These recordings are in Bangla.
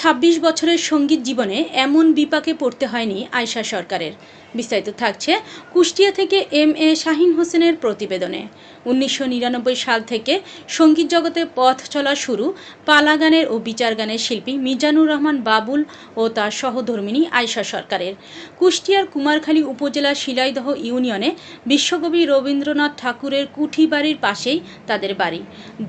২৬ বছরের সংগীত জীবনে এমন বিপাকে পড়তে হয়নি আয়শা সরকারের। বিস্তারিত থাকছে কুষ্টিয়া থেকে এম এ শাহিন হোসেনের প্রতিবেদনে। উনিশশো নিরানব্বই সাল থেকে সংগীত জগতে পথ চলা শুরু পালা গানের ও বিচার গানের শিল্পী মিজানুর রহমান বাবুল ও তার সহধর্মিণী আয়শা সরকারের। কুষ্টিয়ার কুমারখালী উপজেলার শিলাইদহ ইউনিয়নে বিশ্বকবি রবীন্দ্রনাথ ঠাকুরের কুঠি বাড়ির পাশেই তাদের বাড়ি।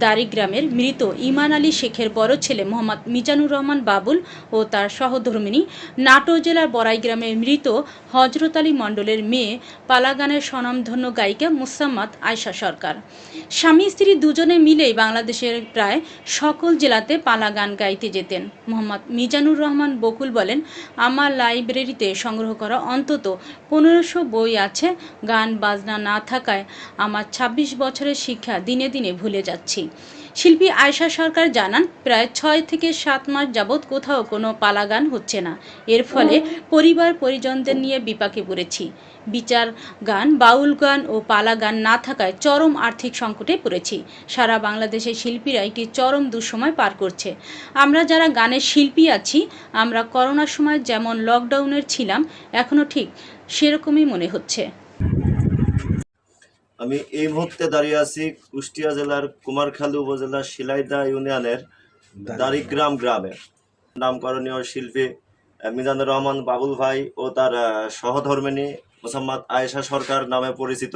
দারিগ্রামের মৃত ইমান আলী শেখের বড় ছেলে মোহাম্মদ মিজানুর রহমান বাবুল ও তার সহধর্মিণী নাটো জেলার বড়াই গ্রামের মৃত হজরত আলী মণ্ডলের মেয়ে পালাগানের স্বনামধন্য গায়িকা মুসাম্মাদ আয়শা সরকার। স্বামী স্ত্রী দুজনে মিলেই বাংলাদেশের প্রায় সকল জেলাতে পালা গান গাইতে যেতেন। মোহাম্মদ মিজানুর রহমান বকুল বলেন, আমার লাইব্রেরিতে সংগ্রহ করা অন্তত পনেরোশো বই আছে। গান, বাজনা না থাকায় আমার ২৬ বছরের শিক্ষা দিনে দিনে ভুলে যাচ্ছি। শিল্পী আয়শা সরকার জানান, প্রায় ছয় থেকে সাত মাস যাবৎ কোথাও কোনো পালা গান হচ্ছে না। এর ফলে পরিবার পরিজনদের নিয়ে বিপাকে পড়েছি। বিচার গান, বাউল গান ও পালা গান না থাকায় চরম আর্থিক সংকটে পড়েছি। সারা বাংলাদেশের শিল্পীরা একটি চরম দুঃসময় পার করছে। আমরা যারা গানের শিল্পী আছি, আমরা করোনার সময় যেমন লকডাউনের ছিলাম এখনও ঠিক সেরকমই মনে হচ্ছে। আমি এই মুহূর্তে দাঁড়িয়ে আছি কুষ্টিয়া জেলার কুমারখালী উপজেলার শিলাইদা ইউনিয়নের দারিগ্রাম গ্রামে। নামকরণীয় শিল্পী মিজানুর রহমান বাবুল ভাই ও তার আহ, সহধর্মিণী মোসাম্মদ আয়েশা সরকার নামে পরিচিত।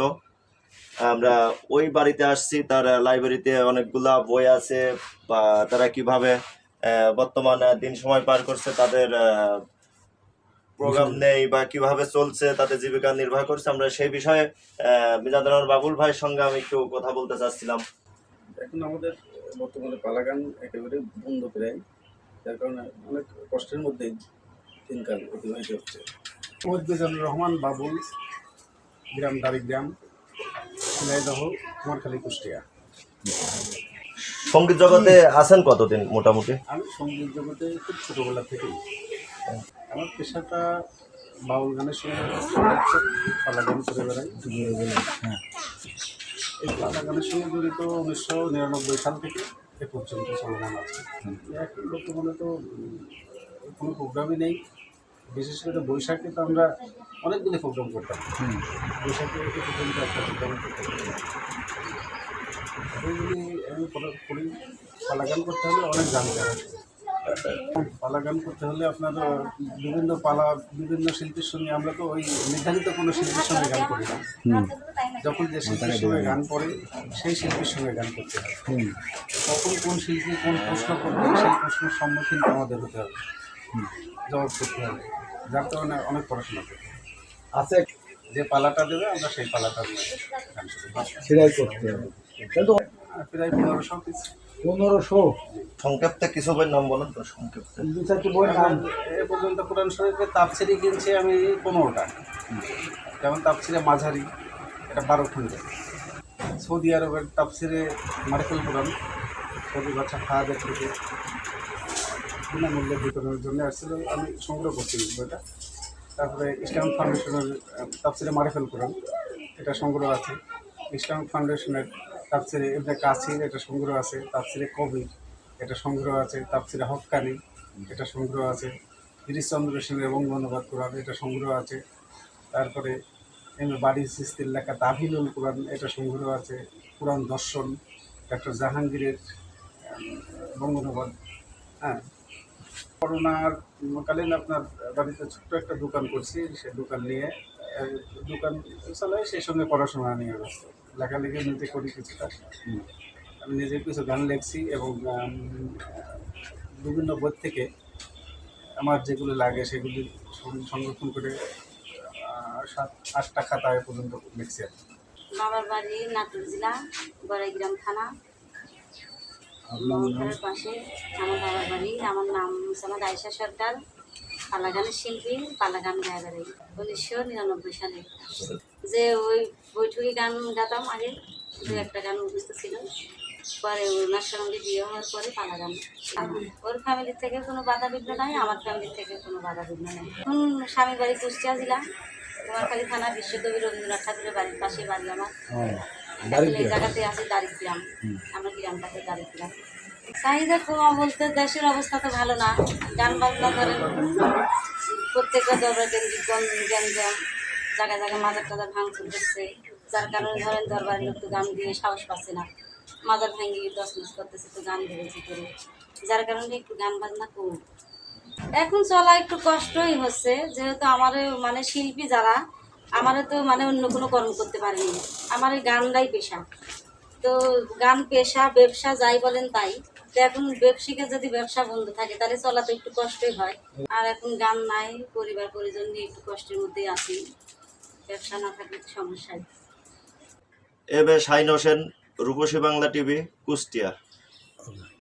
আমরা ওই বাড়িতে আসছি তার লাইব্রেরিতে অনেকগুলা বই আছে বা তারা কীভাবে বর্তমান দিন সময় পার করছে তাদের প্রোগ্রাম নেই বা কীভাবে চলছে তাতে জীবিকা নির্বাহ করছে আমরা সেই বিষয়ে আহ, মিজানুর বাবুল ভাইয়ের সঙ্গে আমি একটু কথা বলতে চাচ্ছিলাম। এখন আমাদের বর্তমানে পালাগান একেবারে বন্ধ প্রায়। যার কারণে অনেক কষ্টের মধ্যে দিনকাল অতিবাহিত হচ্ছে। মোহাম্মদ রহমান বাবুল গ্রাম দারিগ্রাম সিলাইদহ কুমারখালী কুষ্টিয়া। সংগীত জগতে আছেন কতদিন মোটামুটি? আমি সংগীত জগতে খুব ছোটবেলা থেকেই। আমার পেশাটা বাউল গানের সঙ্গে পালা গান করে বেড়াই। হ্যাঁ এই পালা গানের সঙ্গে জড়িত উনিশশো নিরানব্বই সাল থেকে এ পর্যন্ত চলমান আছে। এখন বর্তমানে তো কোনো প্রোগ্রামই নেই। বিশেষ করে বৈশাখে তো আমরা অনেকগুলি প্রোগ্রাম করতাম। বৈশাখে এ পর্যন্ত একটা প্রোগ্রাম করতাম। আমি করি পালা গান করতে হলে অনেক গান করা পালা গান করতে হলে আপনার বিভিন্ন পালা বিভিন্ন শিল্পীর সঙ্গে আমরা তো ওই নির্ধারিত কোনো শিল্পীর সঙ্গে গান করি না। যখন যে শিল্পীর সঙ্গে গান পড়ে সেই শিল্পীর সঙ্গে গান করতে হয়। তখন কোন শিল্পী কোন প্রশ্ন করবে সেই প্রশ্নের সম্মুখীন আমাদের হতে হবে। জবাব করতে হবে। যার কারণে অনেক পড়াশোনা করতে। আছে। যে পালাটা দেবে আমরা সেই পালাটা গান সেটাই করতে হবে। আর প্রায় পনেরোশো পিস। পনেরোশো। সংক্ষেপে কিছু বইয়ের নাম বলেন তো সংক্ষেপে দু চারটি বইয়ের নাম। এ পর্যন্ত কোরআন শরীফের তাপসিরি কিনছি আমি পনেরোটা। যেমন তাপসিরে মাঝারি এটা বারো খন্ডে। সৌদি আরবের তাপসিরে মার্কেল কোরআন সৌদি বাচ্চা ফাহাদের থেকে। বিনামূল্যে বিতরণের জন্য আসছিল আমি সংগ্রহ করছি বইটা তারপরে ইসলাম ফাউন্ডেশনের তাপসিরে মারেফেল কোরআন এটা সংগ্রহ আছে। ইসলাম ফাউন্ডেশনের তাপসিরে এমনি কাসির এটা সংগ্রহ আছে তাপসিরে কবির এটা সংগ্রহ আছে তাপসিরে হক্কানি এটা সংগ্রহ আছে গিরিশচন্দ্র সেনের বঙ্গনুবাদ কোরআন এটা সংগ্রহ আছে, তারপরে এমনি বাড়ি সিস্তির লেখা তাহিলুল কোরআন এটা সংগ্রহ আছে, কোরআন দর্শন ডক্টর জাহাঙ্গীরের বঙ্গনুবাদ হ্যাঁ। করোনার কালীন আপনার বাড়িতে ছোট্ট একটা দোকান করছি, সে দোকান নিয়ে দোকান চালাই সেই সঙ্গে পড়াশোনা নিয়ে ব্যস্ত। লেখালেখি মধ্যে করি কিছুটা। আমি নিজে কিছু গান লেখছি এবং বিভিন্ন বই থেকে আমার যেগুলো লাগে সেগুলি সংরক্ষণ করে সাত আটটা খাতায় পর্যন্ত লিখছি আর। বাবার বাড়ি নাটোর জেলা বড়াইগ্রাম থানা। পাশে আমার বাবার বাড়ি। আমার নাম মুসামাদ আয়সা সরকার পালাগানের শিল্পী পালাগান গায়ে বেড়াই উনিশশো নিরানব্বই সালে। যে ওই বৈঠকি গান গাতাম আগে দু একটা গান মুখস্থ ছিল। পরে ওনার সঙ্গে বিয়ে হওয়ার পরে পালা গান। ওর ফ্যামিলির থেকে কোনো বাধা বিঘ্ন নাই আমার ফ্যামিলির থেকে কোনো বাধা বিঘ্ন নাই। এখন স্বামী বাড়ি কুষ্টিয়া জেলা কুমারখালী থানা বিশ্বকবি রবীন্দ্রনাথ ঠাকুরের বাড়ির পাশে বাড়ি আমার। এই জায়গাতে আছে দারিদ্রাম আমরা গ্রামটাকে দারিদ্রাম চাহিদা কমা বলতে দেশের অবস্থা তো ভালো না। গান বাজনা ধরেন প্রত্যেকটা দরবার কেন্দ্রিক গ্যাঞ্জাম জায়গায় জায়গায় মাজার টাজার ভাঙচুর করছে। যার কারণে ধরেন দরবারের লোক তো গান দিয়ে সাহস পাচ্ছে না। মাজার ভাঙি দশ মিস করতেছে তো গান দেবে করে। যার কারণে একটু গান বাজনা কম। এখন চলা একটু কষ্টই হচ্ছে, যেহেতু আমার মানে শিল্পী যারা, আমারও তো মানে অন্য কোনো কর্ম করতে পারিনি। আমার এই গানটাই পেশা। তো গান পেশা, ব্যবসা যাই বলেন তাই। এখন ব্যবসায়ীকে যদি ব্যবসা বন্ধ থাকে, তাহলে চলা তো একটু কষ্টই হয়। আর এখন গান নাই, পরিবার, পরিজন নিয়ে একটু কষ্টের মধ্যেই আছি। ব্যবসা না থাকলে সমস্যায় এ বেশ শাইন হোসেন, রূপসী বাংলা টিভি, কুষ্টিয়া।